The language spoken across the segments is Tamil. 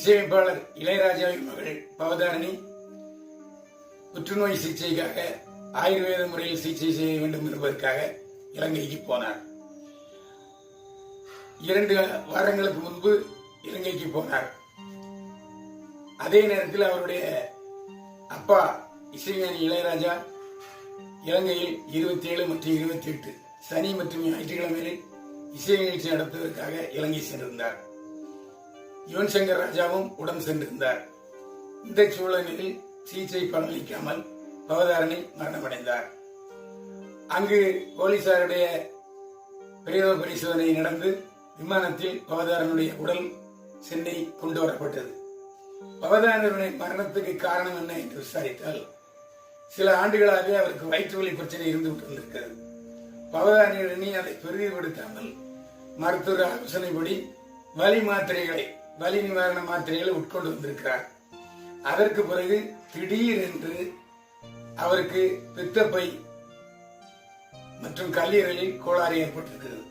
இசையமைப்பாளர் இளையராஜாவின் மகள் பவதாரணி. புற்றுநோய் சிகிச்சைக்காக ஆயுர்வேத முறையில் சிகிச்சை செய்ய வேண்டும் என்பதற்காக இலங்கைக்கு போனார். இரண்டு வாரங்களுக்கு முன்பு இலங்கைக்கு போனார். அதே நேரத்தில் அவருடைய அப்பா இசைஞானி இளையராஜா இலங்கையில் இருபத்தி ஏழு மற்றும் இருபத்தி எட்டு சனி மற்றும் ஞாயிற்றுக்கிழமைகளில் இசை நிகழ்ச்சி நடத்துவதற்காக இலங்கை சென்றிருந்தார். யுவன் சங்கர் ராஜாவும் உடன் சென்றிருந்தார். இந்த சூழலில் சிகிச்சை பலனளிக்காமல் பவதாரணி மரணமடைந்தார். அங்கு போலீசாருடைய பிரேத பரிசோதனை நடந்து விமானத்தில் பவதாரனுடைய உடல் சென்னை கொண்டு வரப்பட்டது. பவதாரனுடைய மரணத்துக்கு காரணம் என்ன என்று விசாரித்தால் சில ஆண்டுகளாகவே அவருக்கு வயிற்று வலி பிரச்சனை இருந்து கொண்டிருக்கிறது. பவதாரணி அதை பெரிதுபடுத்தாமல் மருத்துவர் ஆலோசனைப்படி வலி மாத்திரைகளை வலி நிவாரண மாத்திரைகளை உட்கொண்டு வந்திருக்கிறார். அதற்கு பிறகு திடீரென்று அவருக்கு பித்தப்பை மற்றும் கல்லீரலில் கோளாறு ஏற்பட்டிருக்கிறது.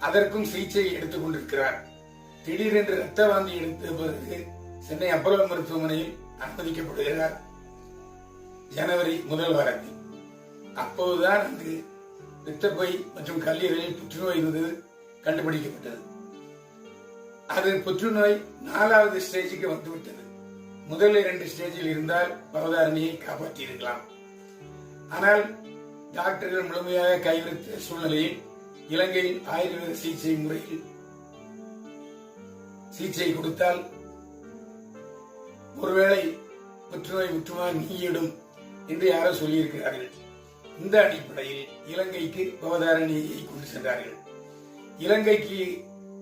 அதற்கும் சிகிச்சை எடுத்துக் கொண்டிருக்கிறார். திடீரென்று ரத்த வாந்தி எடுத்த பிறகு சென்னை அப்போலோ மருத்துவமனையில் அனுமதிக்கப்படுகிறார். ஜனவரி முதல் வாரத்தில். அப்போதுதான் அங்கு பித்தப்பை மற்றும் கல்லீரலில் புற்றுநோய் இருந்தது கண்டுபிடிக்கப்பட்டது. அதன் புற்றுநோய் நாலாவது ஸ்டேஜுக்கு வந்துவிட்டது. முதல் இரண்டு ஸ்டேஜில் இருந்தால் பவதாரணியை காப்பாற்றியிருக்கலாம். ஆனால் டாக்டர்கள் முழுமையாக கைவிடுத்த சூழ்நிலையில் இலங்கையில் ஆயுர்வேத சிகிச்சை முறையில் சிகிச்சை கொடுத்தால் ஒருவேளை புற்றுநோய் முற்றுமா நீயிடும் என்று யாரோ சொல்லியிருக்கிறார்கள். இந்த அடிப்படையில் இலங்கைக்கு பவதாரணியை கொண்டு சென்றார்கள். இலங்கைக்கு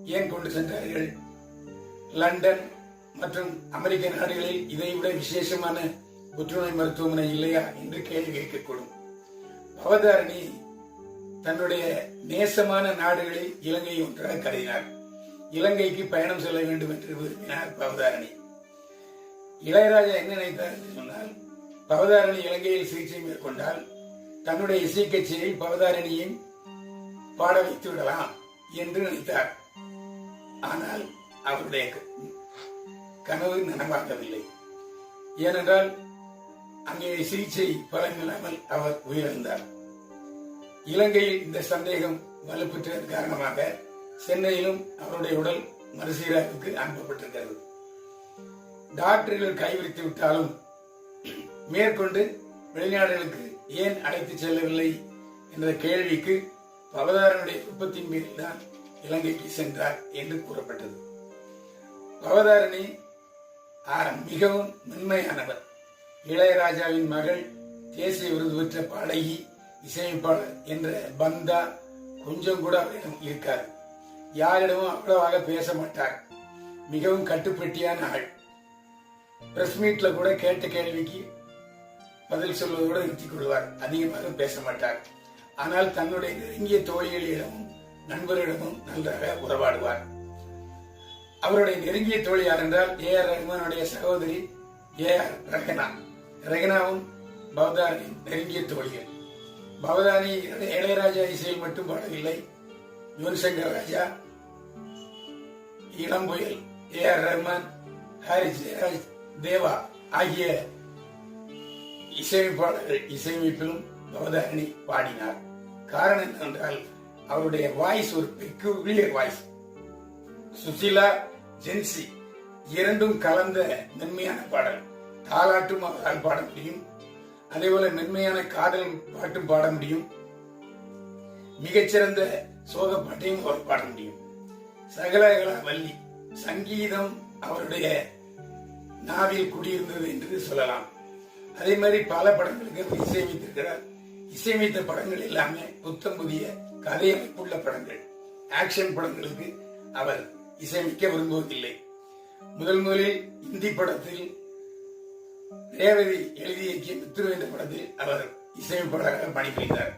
ஏன் கொண்டு சென்றார்கள்? லண்டன் மற்றும் அமெரிக்க நாடுகளில் இதைவிட விசேஷமான புற்றுநோய் மருத்துவமனை இல்லையா என்று கேள்வி கேட்கக்கூடும். பவதாரணி தன்னுடைய நேசமான நாடுகளில் இலங்கை ஒன்றாக கருதினார். இலங்கைக்கு பயணம் செல்ல வேண்டும் என்று விரும்பினார் பவதாரணி. இளையராஜா என்ன நினைத்தார் என்று சொன்னால் பவதாரணி இலங்கையில் சிகிச்சை மேற்கொண்டால் தன்னுடைய இசை கச்சேரியில் பவதாரணியையும் பாட வைத்து விடலாம் என்று நினைத்தார். ஆனால் அவருடைய கனவு நனவாகவில்லை ஏனென்றால் அங்கே சிகிச்சை பலனில்லாமல் அவர் உயிரிழந்தார். இலங்கையில் இந்த சந்தேகம் வலுப்பெற்றதன் காரணமாக சென்னையிலும் அவருடைய உடல் மறுசீராய்வுக்கு அனுப்பப்பட்டிருக்கிறது. டாக்டர்கள் கைவிரித்து விட்டாலும் மேற்கொண்டு வெளிநாடுகளுக்கு ஏன் அழைத்து செல்லவில்லை என்ற கேள்விக்கு பவதாரனுடைய விருப்பத்தின் மீது தான் இலங்கைக்கு சென்றார் என்று கூறப்பட்டது. பவதாரணி மிகவும் மென்மையானவர். இளையராஜாவின் மகள் தேசிய விருது பெற்ற பாடகி இசையமைப்பாளர் என்ற பந்தா கொஞ்சம் கூட அவரிடம் இருக்காது. யாரிடமும் அவ்வளவாக பேச மாட்டார். மிகவும் கட்டுப்பட்டியான ஆள். பிரஸ் மீட்ல கூட கேட்ட கேள்விக்கு பதில் சொல்வதோடு நிறுத்திக் கொள்வார். அதிகமாக பேச மாட்டார். ஆனால் தன்னுடைய நெருங்கிய தோழிகளிடமும் நண்பரிடமும் நன்றாக உறவாடுவார். அவருடைய நெருங்கிய தோழி யார் என்றால் ஏ ஆர் ரஹ்மானுடைய சகோதரி ஏ ஆர் ரஹனா. ரஹனாவும் பவதாரின் நெருங்கிய தோழிகள். பவதானி இளையராஜா இசையில் மட்டும் பாடவில்லை. யுவன் சங்கர் ராஜா இளம்புயல் ஏ ஆர் ரஹ்மான் ஹாரிஸ் ஜெயராஜ் தேவா ஆகிய இசையமைப்பாளர்கள் இசையமைப்பிலும் பவதாரணி பாடினார். காரணம் என்னவென்றால் அவருடைய வாய்ஸ் ஒரு பெக்குலியர் வாய்ஸ் சுசிலா ஜென்சி இரண்டும் கலந்த மென்மையான பாடல். தாலாட்டும் அவரால் பாட முடியும். அதே போல மென்மையான காதல் பாட்டும் பாட முடியும். மிகச்சிறந்த சோக பாட்டையும் அவர் பாட முடியும். சகலகல வள்ளி சங்கீதம் அவருடைய நாவில் குடியிருந்தது என்று சொல்லலாம். அதே மாதிரி பல படங்களுக்கு இசையமைத்திருக்கிறார். இசையமைத்த படங்கள் எல்லாமே புத்தம் புதிய கதையமைப்புள்ள படங்கள் ஆக்ஷன் படங்களுக்கு அவர் இசையமைக்க விரும்புவதில்லை. முதல் முதலில் இந்தி படத்தில் ரேவதி எழுதி இயக்கிய மித்ரு என்ற படத்தில் அவர் இசையமைப்பாளராக பணிபுரிந்தார்.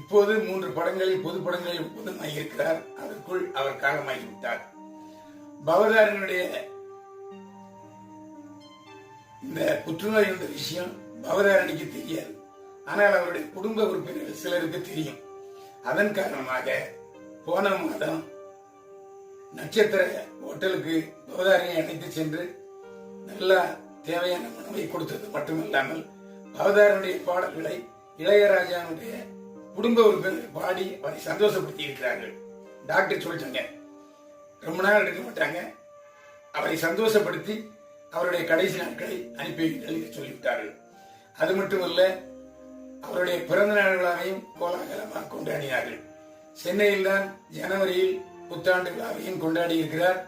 இப்போது மூன்று படங்களில் பொது படங்களில் ஒப்பந்தமாகி இருக்கிறார். அதற்குள் அவர் காலமாகிவிட்டார் பவதாரனுடைய இந்த புற்றுநோய் என்ற விஷயம் பவதாரணிக்கு தெரியாது. ஆனால் அவருடைய குடும்ப உறுப்பினர்கள் சிலருக்கு தெரியும். அதன் காரணமாக போன மாதம் நட்சத்திர ஹோட்டலுக்கு பவதாரியை அழைத்து சென்று நல்ல தேவையான உணவை கொடுத்தது மட்டுமல்லாமல் பவதாரனுடைய பாடல்களை இளையராஜாவுடைய குடும்ப உறுப்பினர் பாடி அவரை சந்தோஷப்படுத்தி இருக்கிறார்கள் டாக்டர் சொல்லிட்டாங்க ரொம்ப நாள் எடுக்க மாட்டாங்க. அவரை சந்தோஷப்படுத்தி அவருடைய கடைசி நாட்களை அனுப்பி வைங்கள் என்று சொல்லிவிட்டார்கள். அது மட்டுமல்ல அவருடைய பிறந்த நாள்களாவையும் கோலாகலமாக கொண்டாடினார்கள். சென்னையில் தான் ஜனவரியில் புத்தாண்டு விழாவையும் கொண்டாடி இருக்கிறார்